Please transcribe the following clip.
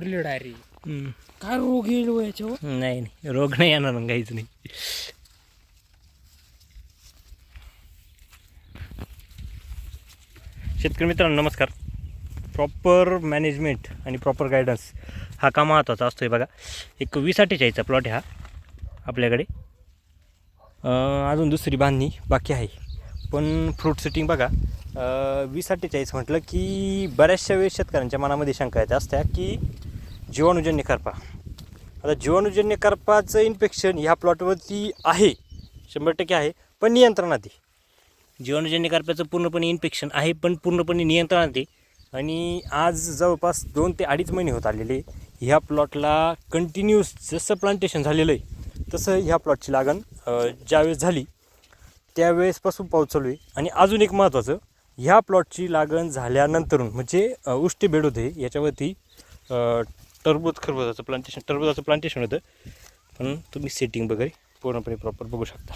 भरले डायरेक्ट हम्म. काय रोग येईल हो याच्यावर? नाही नाही. रोग नाही येणार काहीच नाही. शेतकरी मित्रांनो नमस्कार. प्रॉपर मॅनेजमेंट आणि प्रॉपर गायडन्स हा का महत्त्वाचा असतो आहे बघा. एक वीस अठ्ठेचाळीसचा प्लॉट हा आपल्याकडे. अं, अजून दुसरी बांधणी बाकी आहे. पण फ्रूट सेटिंग बघा. अं, वीस अठ्ठेचाळीस म्हटलं की बऱ्याचशा वेळेस शेतकऱ्यांच्या मनामध्ये शंका येते असत्या की जीवाणूजन्य करपा. आता जीवाणूजन्य करपाचं इन्फेक्शन ह्या प्लॉटवरती आहे. शंभर टक्के आहे पण नियंत्रणात आहे. जीवाणूजन्य करप्याचं पूर्णपणे इन्फेक्शन आहे पण पूर्णपणे नियंत्रणात आहे. आणि आज जवळपास दोन ते अडीच महिने होत आलेले. ह्या प्लॉटला कंटिन्यूस जसं प्लांटेशन झालेलं आहे तसं ह्या प्लॉटची लागण ज्यावेळेस झाली त्यावेळेसपासून पाऊस चालू आहे. आणि अजून एक महत्त्वाचं ह्या प्लॉटची लागण झाल्यानंतरून म्हणजे उष्टी बेड होते याच्यावरती टरबूज खरबुजाचं प्लांटेशन टरबुजाचं प्लांटेशन होतं. पण तुम्ही सेटिंग वगैरे पूर्णपणे प्रॉपर बघू शकता.